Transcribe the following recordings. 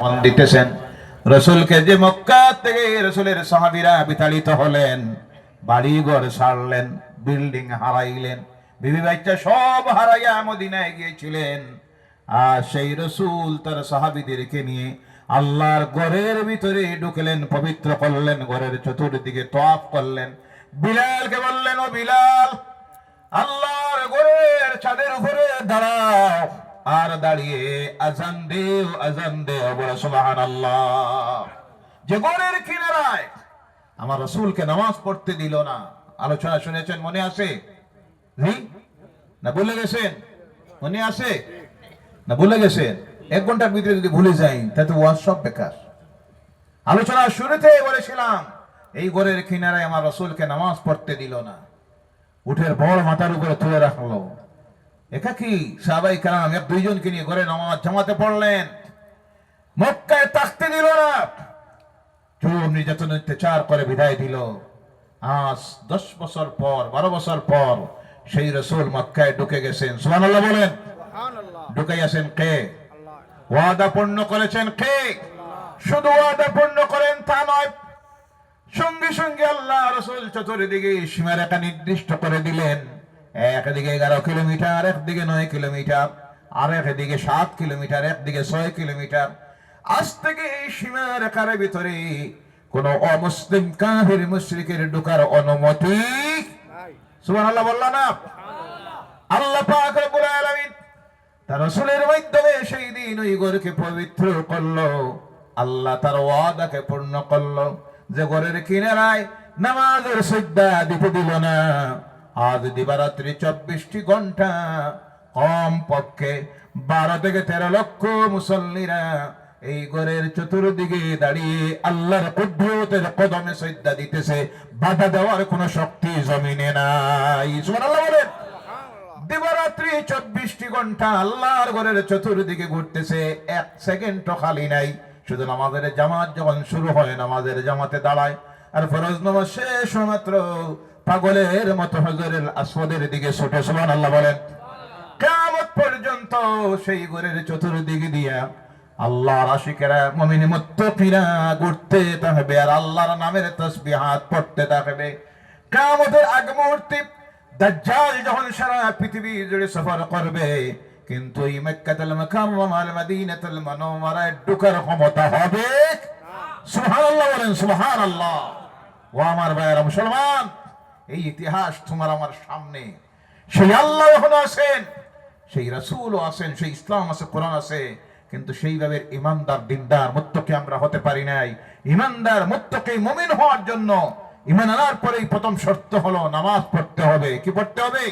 মন দিতেছেন। রসুলকে যে মক্কা থেকে রসুলের সাহাবিরা বিতাড়িত হলেন বাড়ি ঘর সারলেন, বিল্ডিং হারাইলেন, বিবি বাচ্চা সব হারাইয়া মদিনায় গিয়েছিলেন। আর সেই রসুল তার সাহাবিদেরকে নিয়ে আল্লাহর ভিতরে ঢুকলেন, পবিত্র করলেন, ঘরের চতুর্দিকে তফ করলেন। বিলালকে বললেন, ও বিলাল, আল্লাহর ঘরের ছাদের উপরে দাঁড়াও। আর দাঁড়িয়ে আজান দেও আজান দেও, বলে সুবাহান যে ঘরের কিনারায় আমার রসুলকে নামাজ পড়তে দিল না। আলোচনা শুনেছেন, মনে আছে? না ভুলে গেছেন? মনে আছে? না ভুলে গেছেন? এক ঘণ্টার ভিতরে যদি ভুলে যাই তাতে ওয়াজ সব বেকার। আলোচনা শুরুতে বলেছিলাম, এই ঘরের কিনারায় আমার রসুলকে নামাজ পড়তে দিল না। উঠের বড় মাথার উপরে তুলে রাখল। একাকি সাহাবাই কালাম এক দুইজনকে নিয়ে ঘরে নামাজ জামাতে পড়লেন। মক্কায় তাকতে দিল না। চুর নির্যাতন অত্যাচার করে বিদায় দিল। আজ দশ বছর পর বারো বছর পর সেই রসুল মক্কায় ঢুকে গেছেন। আল্লাহ বলেন। ঢুকে গেছেন কে? ওয়াদা পূর্ণ করেছেন কে? শুধু ওয়াদা পূর্ণ করেন তা নয় সঙ্গে সঙ্গে আল্লাহ রসুল চতুর্দিকে সীমারেখা নির্দিষ্ট করে দিলেন। একদিকে এগারো কিলোমিটার একদিকে নয় কিলোমিটার আর একদিকে সাত কিলোমিটার একদিকে ছয় কিলোমিটার। আজ থেকে এই সীমারেখার ভিতরে কোন অমুসলিম কাহির মুশ্রিকের ঢোকার অনুমতি সুমান আল্লাহ বলল না? আল্লাহ পাক রব্বুল আলামিন তার রসুলের মাধ্যমে সেই দিন ওই ঘরকে পবিত্র করল। আল্লাহ তার ওয়াদাকে পূর্ণ করল। যে ঘরের কিনারায় নামাজের সজ্জা দিতে দিল না। আজ দিবারাত্রি চব্বিশটি ঘণ্টা কম পক্ষে বারো থেকে তেরো লক্ষ মুসল্লিরা এই ঘরের চতুর্দিকে দাঁড়িয়ে আল্লাহর কুদ্রতের কদমে সজ্জা দিতেছে। বাধা দেওয়ার কোনো শক্তি জমিনে নাই। সুবহানাল্লাহ বলেন। দিবারাত্রি চব্বিশটি ঘণ্টা আল্লাহর ঘরের চতুর্দিকে ঘুরতেছে। এক সেকেন্ড খালি নাই। শুধু নামাজের জামাত যখন শুরু হয় নামাজের জামাতে দাঁড়ায়। আর ফরজ নামাজ শেষ মাত্র পাগলের মতো হজরের আসওয়াদের দিকে ছুটে সুবহান আল্লাহ বলেন। কিয়ামত পর্যন্ত সেই ঘরের চতুর্দিকে দিয়া আল্লাহর আশিকেরা মুমিন মুত্তাকিরা ঘুরতে থাকবে আর আল্লাহর নামের তাসবিহাত পড়তে থাকবে। কিয়ামতের আগ মুহূর্তে দাজ্জাল যখন সারা পৃথিবী জুড়ে সফর করবে, কিন্তু এই মক্কাতুল মুকাররমার মদিনাতুল মুনাওয়ারায় ক্ষমতা হবে? সুবহানাল্লাহ বলেন, সুবহানাল্লাহ। ও আমার ভাইয়েরা মুসলমান এই ইতিহাস তোমার আমার সামনে। সেই আল্লাহ এখনও আছেন, সেই রাসূলও আছেন, সেই ইসলাম আছে, কোরআন আছে, কিন্তু সেইভাবে ইমানদার, দিনদার, মুত্তকি আমরা হতে পারি নাই। ইমানদার, মুত্তকি, মুমিন হওয়ার জন্য ইমান আনার পরেই প্রথম শর্ত হলো নামাজ পড়তে হবে। কি পড়তে হবে?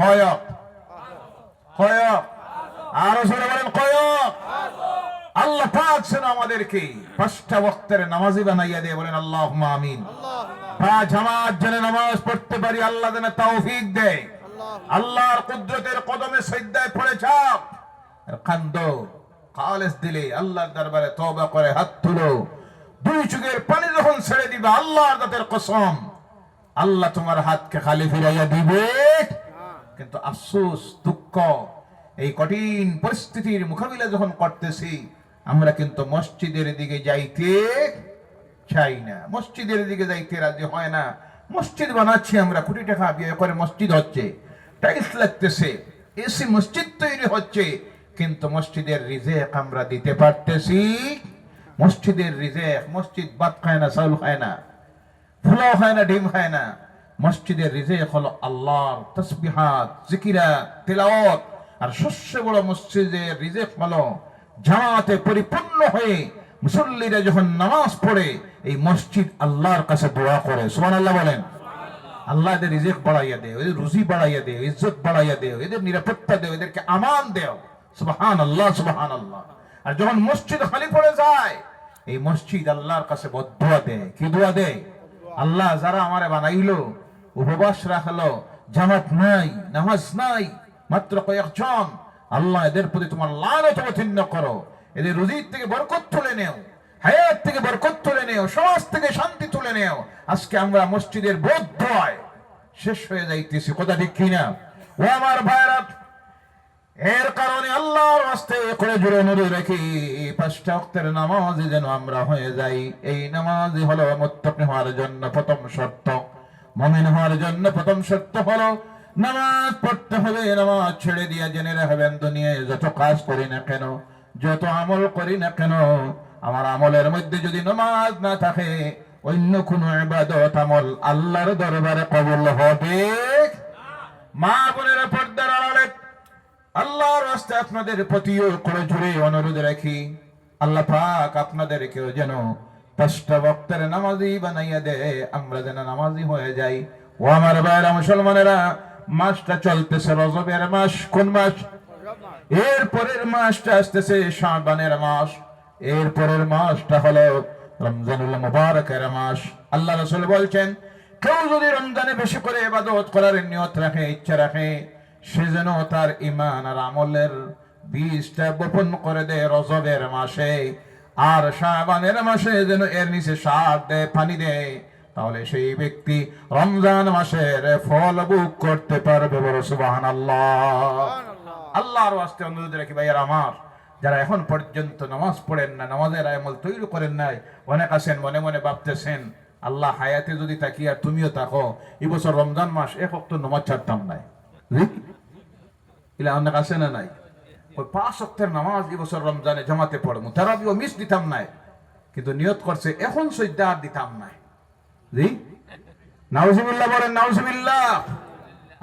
কয়ক কয়ক আরও জোরে বলেন কয়ক আল্লাহ পাক যেন আমাদেরকে পাঁচটা ওয়াক্তের নামাজি বানাইয়া দিয়ে, বলেন আল্লাহ আমিন। জামাত যেন নামাজ পড়তে পারি, আল্লাহ যেন তৌফিক দেয়। আল্লাহর কুদরতের কদমে সজ্জায় পড়ে আর কান্দো খালেস দিলে আল্লাহর দরবারে তওবা করে হাত তুলো। দুই চোখের পানি যখন ছেড়ে দিবে, আল্লাহর দাতের কসম। আল্লাহ তোমার হাতকে খালি ফিরাইয়া দিবে। কিন্তু আফসোস, দুঃখ, এই কঠিন পরিস্থিতির মোকাবিলা যখন করতেছি, আমরা কিন্তু মসজিদের দিকে যাইতে চাই না। মসজিদের দিকে যাইতে রাজি হয় না। মসজিদ বানাচ্ছি আমরা, কোটি টাকা ব্যয় করে মসজিদ হচ্ছে। টাইলস লাগতেছে, এসি মসজিদ তৈরি হচ্ছে। কিন্তু মসজিদের রিজেক আমরা দিতে পারতেছি। মসজিদের রিজেক, মসজিদ ভাত খায় না, চাউল খায় না ফুলাও খায় না, ডিম খায় না। মসজিদের রিজেক হলো আল্লাহর তসবিহাত জিকিরা তেলাওয়াত। আর শস্য বড় মসজিদের রিজেক হলো জামাতে পরিপূর্ণ হয়ে মুসল্লিরা যখন নামাজ পড়ে, এই মসজিদ আল্লাহর কাছে দোয়া করে। সুবহানাল্লাহ বলেন। আল্লাহ এদের রিজেক বাড়াইয়া দেও, এদের রুজি বাড়াইয়া দেও, ইজ্জত বাড়াইয়া দেও, এদের নিরাপত্তা দেও, এদেরকে আমান দেও। সুবহান আল্লাহ সুবহান আল্লাহ আর যখন মসজিদ খালি পড়ে যায়, এই মসজিদ আল্লাহর কাছে বদুয়া দেয়। কি দোয়া দেয়? আল্লাহ যারা আমারে বানাইলো, উপবাস রাখল, জামাত নাই, নামাজ নাই, মাত্র কয়েকজন, আল্লাহ এদের প্রতি তোমার লানত অবতীর্ণ করো। এদের রুজির থেকে বরকত তুলে নেও, হায়াত থেকে বরকত তুলে নেও, সমাজ থেকে শান্তি তুলে নেও। আজকে আমরা মসজিদের বোধ শেষ হয়ে যাইতেছি, কথা ঠিক কিনা? ও আমার ভাইরা এর কারণে আল্লাহর আস্তে করে জুড়ে নুরে রেখি পাঁচটা অক্তের নামাজ যেন আমরা হয়ে যাই। এই নামাজ হলো মুত্তাকি হওয়ার জন্য প্রথম শর্ত। মমিন হওয়ার জন্য প্রথম শর্ত হলো নামাজ পড়তে হবে, নামাজ ছেড়ে দিয়ে জেনে রাখবেন, দুনিয়ায় যত কাজ করি না কেন যত আমল করি না কেন, আমার আমলের মধ্যে যদি নামাজ না থাকে, অন্য কোন ইবাদত আমল আল্লাহর দরবারে কবুল হবে? মা বোনেরা পর্দার আড়ালে আল্লাহর রাস্তে আপনাদের প্রতিও করে জুড়ে অনুরোধ রাখি, আল্লাহ পাক আপনাদেরকেও যেন পাঁচটা বক্তের নামাজি বানাইয়া দে আমরা যেন নামাজি হয়ে যাই। ও আমার ভাইরা মুসলমানেরা, মাসটা চলতেছে রজবের মাস, কোন মাস? এর পরের মাসটা আসতেছে শাবানের মাস। এর পরের মাসটা হলো রমজানুল মুবারকের মাস। আল্লাহ রাসূল বলছেন, কেউ যদি রমজানে বেশি করে ইবাদত করার নিয়ত রাখে, ইচ্ছা রাখে, সে যেন তার ইমান আর আমলের বীজটা বপন করে দেয় রজবের মাসে। আর শাবানের মাসে যেন এর নিচে সার দেয়, পানি দেয়, তাহলে সেই ব্যক্তি রমজান মাসের ফল বুক করতে পারবে বড় সুবাহান আল্লাহর ওয়াস্তে অনুরোধ রাখি ভাইয়ার আমার। যারা এখন পর্যন্ত নামাজ পড়েন না, নামাজের আমল তৈরি করেন নাই, অনেক আছেন, মনে মনে ভাবতেছেন, আল্লাহ হায়াতে যদি তাকি আর তুমিও তাকো এই বছর রমজান মাস এক অক্ট নামাজ ছাড়তাম নাই। অনেক আছে না নাই? ওই পাঁচ অক্টের নামাজ এই বছর রমজানে জমাতে পড়ব তারা তারাবিও মিস দিতাম নাই, কিন্তু নিয়ত করছে, এখন সৈদ্যা আর দিতাম নাই। জি? নাউজুবিল্লাহ বলেন, নাউজুবিল্লাহ।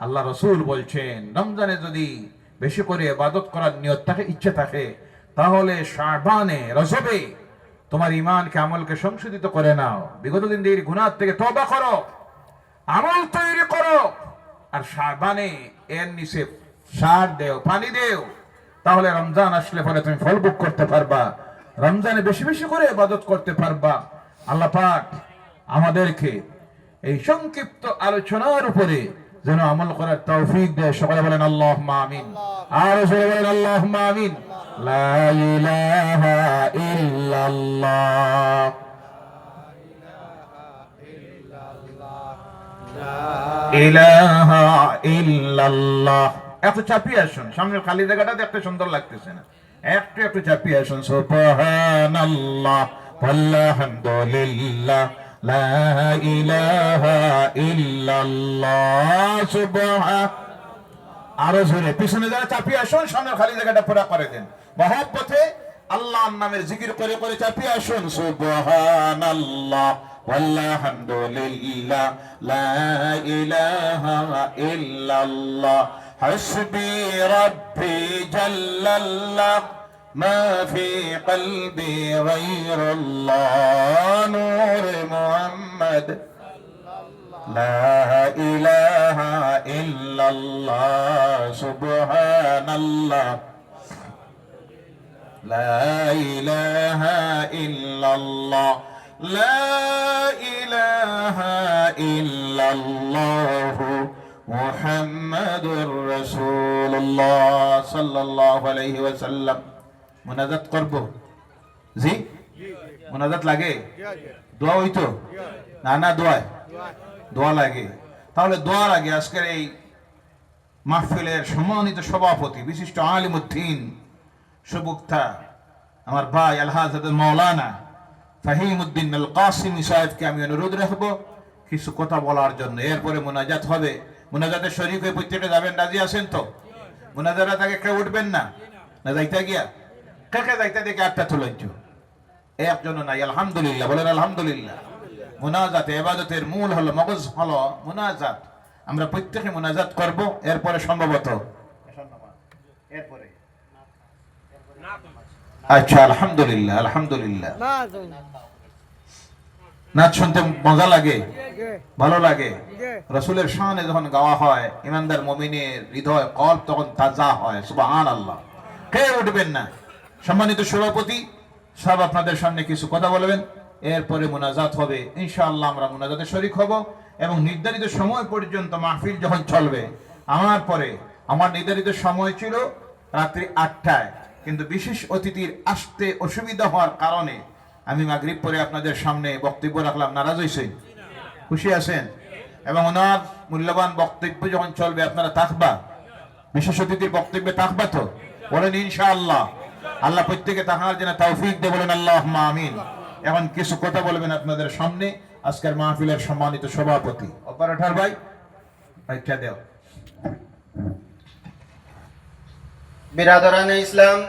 আল্লাহ রসুল বলছেন, রমজানে যদি বেশি করে ইবাদত করার নিয়ত থাকে, ইচ্ছে থাকে, তাহলে শাবানে, রজবে তোমার ইমানকে আমলকে সংশোধিত করে নাও। বিগত দিন দিয়ে গুনার থেকে তবা করো, আমল তৈরি করো, আর শাবানে এর নিচে সার দেও, পানি দেও, তাহলে রমজান আসলে পরে তুমি ফল ভোগ করতে পারবা। রমজানে বেশি বেশি করে ইবাদত করতে পারবা। আল্লাহ পাক আমাদেরকে এই সংক্ষিপ্ত আলোচনার উপরে যেন আমল করার তৌফিক দেয়। সকলে বলেন আল্লাহ আমিন। আর সবাই বলেন আল্লাহ আমিন। এত চাপিয়ে আসুন। সামনের খালি জায়গাটা দেখতে সুন্দর লাগতেছে না। একটু একটু চাপিয়ে আসুন। সুবহানাল্লাহ। আলহামদুলিল্লাহ। লা ইলাহা ইল্লাল্লাহ সুবহান আরো জোরে পিছনে যারা চাপিয়ে আসুন সামনের খালি জায়গাটা পুরা করে দেন মহব্বতে আল্লাহর নামের জিকির করে করে চাপিয়ে আসুন সুবহানাল্লাহ والحمد لله لا إله إلا الله حسبي ربي جل الله ما في قلبي غير الله نور محمد. لا إله إلا الله سبحان الله. لا إله إلا الله. لا إله إلا الله. محمد رسول الله صلى الله عليه وسلم. মোনাজাত করব। জি? মোনাজাত লাগে? দোয়া হইতো? না না, দোয়ায়। দোয়া লাগে। তাহলে দোয়ার আগে আজকের এই মাহফিলের সম্মানিত সভাপতি, বিশিষ্ট আলিমুদ্দিন সুবুক্তা, আমার ভাই আলহাজ মৌলানা ফাহিমুদ্দিন মেল কাসিম সাহেবকে আমি অনুরোধ রাখব কিছু কথা বলার জন্য। এরপরে মোনাজাত হবে। মোনাজাতের শরীফ হয়ে যাবেন, রাজি আছেন তো? মোনাজারা তাকে কেউ উঠবেন না? না যাইতে গিয়া? কাকে যাইতে দেখে আটটা তুলঞ্চ একজন নাই, আলহামদুলিল্লাহ, বলেন আলহামদুলিল্লাহ। মোনাজাত, এবাদতের মূল হলো, মগজ হলো মোনাজাত। আমরা প্রত্যেকে মোনাজাত করব, এরপরে সম্ভবত। আচ্ছা আলহামদুলিল্লাহ আলহামদুলিল্লাহ। নাচ শুনতে মজা লাগে, ভালো লাগে। রসুলের শানে যখন গাওয়া হয়, ইমানদার মমিনের হৃদয় কল তখন তাজা হয় সুবাহান আল্লাহ কে উঠবেন না? সম্মানিত সভাপতি, সব আপনাদের সামনে কিছু কথা বলবেন। এরপরে মোনাজাত হবে। ইনশাআল্লাহ আমরা মোনাজাতে শরিক হব এবং নির্ধারিত সময় পর্যন্ত মাহফিল যখন চলবে, আমার পরে, আমার নির্ধারিত সময় ছিল রাত্রি আটটায়। কিন্তু বিশেষ অতিথির আসতে অসুবিধা হওয়ার কারণে আমি মাগরিব পরে আপনাদের সামনে বক্তব্য রাখলাম। নারাজ হয়েছেন খুশি আছেন? এবং ওনার মূল্যবান বক্তব্য যখন চলবে, আপনারা থাকবা বিশেষ অতিথির বক্তব্যে থাকবে তো? বলেন ইনশাআল্লাহ। আল্লাহ প্রত্যেকে তাহার যেন তৌফিক দে বলেন আল্লাহ আমিন। এখন কিছু কথা বলবেন আপনাদের সামনে। আজকের মাহফিলের সম্মানিত সভাপতি। অপারেটর ভাই দেও। বিরাদরান ইসলাম